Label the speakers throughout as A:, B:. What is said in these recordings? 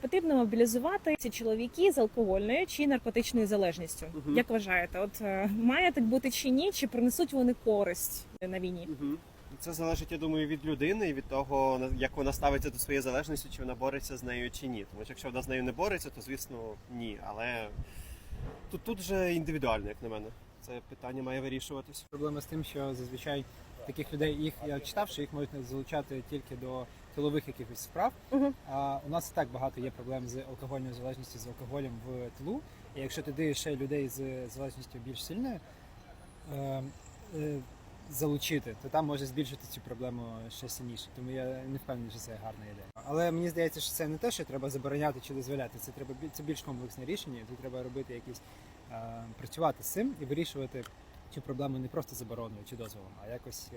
A: Потрібно мобілізувати ці чоловіки з алкогольною чи наркотичною залежністю.
B: Мгм.
A: Як вважаєте, от е, має так бути чи ні? Чи принесуть вони користь на війні?
B: Угу. Це залежить, я думаю, від людини і від того, як вона ставиться до своєї залежності, чи вона бореться з нею чи ні. Тому що якщо вона з нею не бореться, то звісно ні. Але тут, тут же індивідуально, як на мене. Це питання має вирішуватись.
C: Проблема з тим, що зазвичай таких людей їх я читав, що їх можуть залучати тільки до тилових якихось справ.
A: Мгм.
C: А у нас і так багато є проблем з алкогольною залежністю з алкоголем в тилу. І якщо ти даєш ще людей з залежністю більш сильною е, е, залучити, то там може збільшити цю проблему ще сильніше. Тому я не впевнений, що це гарна ідея. Але мені здається, що це не те, що треба забороняти чи дозволяти. Це треба це більш комплексне рішення. Тут треба робити якісь е, працювати з цим і вирішувати цю проблему не просто забороною чи дозволом, а якось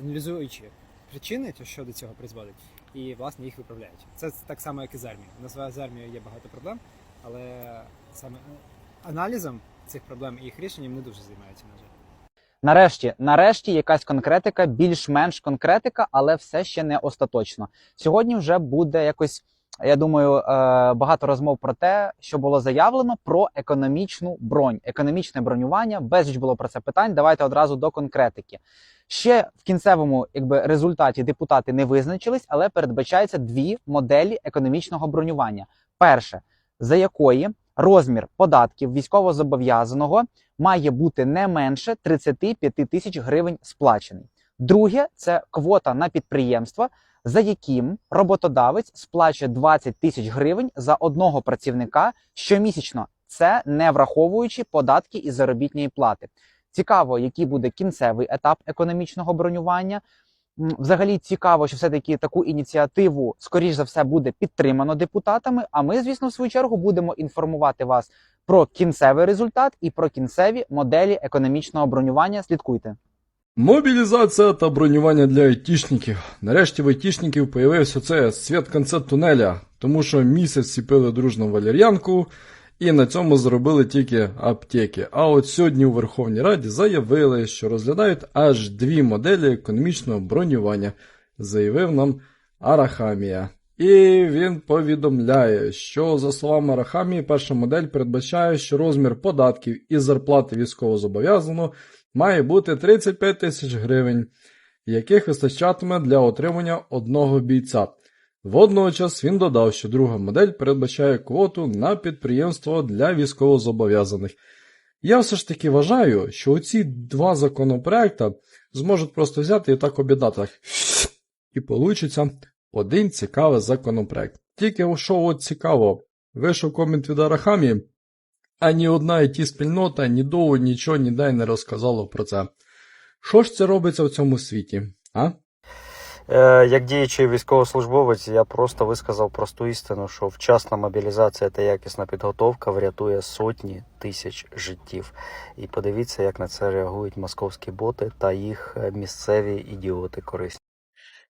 C: аналізуючи причини, що до цього призводить, і власне їх виправляючи. Це так само, як і з армією. У нас з армією є багато проблем, але саме е, аналізом цих проблем і їх рішенням не дуже займаються, на жаль.
D: Нарешті, нарешті, якась конкретика, більш-менш конкретика, але все ще не остаточно. Сьогодні вже буде якось, я думаю, е, багато розмов про те, що було заявлено про економічну бронь, економічне бронювання. Безліч було про це питань. Давайте одразу до конкретики. Ще в кінцевому якби, результаті депутати не визначились, але передбачається дві моделі економічного бронювання. Перше, за якої розмір податків військовозобов'язаного має бути не менше 35 тисяч гривень сплачений. Друге це квота на підприємства, за яким роботодавець сплачує 20 тисяч гривень за одного працівника щомісячно. Це не враховуючи податки і заробітної плати. Цікаво, який буде кінцевий етап економічного бронювання. Взагалі цікаво, що все-таки таку ініціативу, скоріш за все, буде підтримано депутатами. А ми, звісно, в свою чергу будемо інформувати вас про кінцевий результат і про кінцеві моделі економічного бронювання. Слідкуйте.
E: Мобілізація та бронювання для айтішників. Нарешті в айтішників появився це світ конце тунеля, тому що місяць сіпили дружно валер'янку і на цьому зробили тільки аптеки. А от сьогодні у Верховній Раді заявили, що розглядають аж дві моделі економічного бронювання, заявив нам Арахамія. І він повідомляє, що за словами Арахамії, перша модель передбачає, що розмір податків і зарплати військовозобов'язаного має бути 35 тисяч гривень, яких вистачатиме для отримання одного бійця. Водночас він додав, що друга модель передбачає квоту на підприємство для військовозобов'язаних. Я все ж таки вважаю, що оці два законопроекти зможуть просто взяти і так об'єднати. І получиться один цікавий законопроект. Тільки що от цікаво, вийшов комент від Арахамі, а ні одна it спільнота ні довго нічого ніде не розказала про це. Що ж це робиться в цьому світі? А?
F: Е, Як діючий військовослужбовець, я просто висказав просту істину, що вчасна мобілізація та якісна підготовка врятує сотні тисяч життів. І подивіться, як на це реагують московські боти та їх місцеві ідіоти корисні.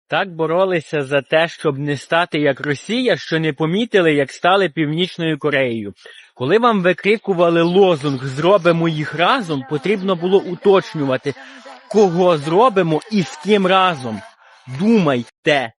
G: Так боролися за те, щоб не стати як Росія, що не помітили, як стали Північною Кореєю. Коли вам викрикували лозунг Зробимо їх разом, потрібно було уточнювати, кого зробимо і з ким разом. Думайте.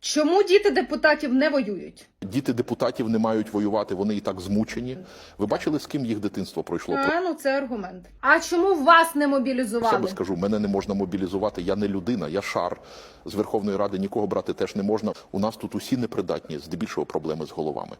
H: Чому діти депутатів не воюють?
I: Діти депутатів не мають воювати, вони і так змучені. Ви бачили, з ким їх дитинство пройшло?
H: А, ну це аргумент. А чому вас не мобілізували?
I: себе скажу, мене не можна мобілізувати. Я не людина, я шар з Верховної Ради. Нікого брати теж не можна. У нас тут усі непридатні, здебільшого проблеми з головами.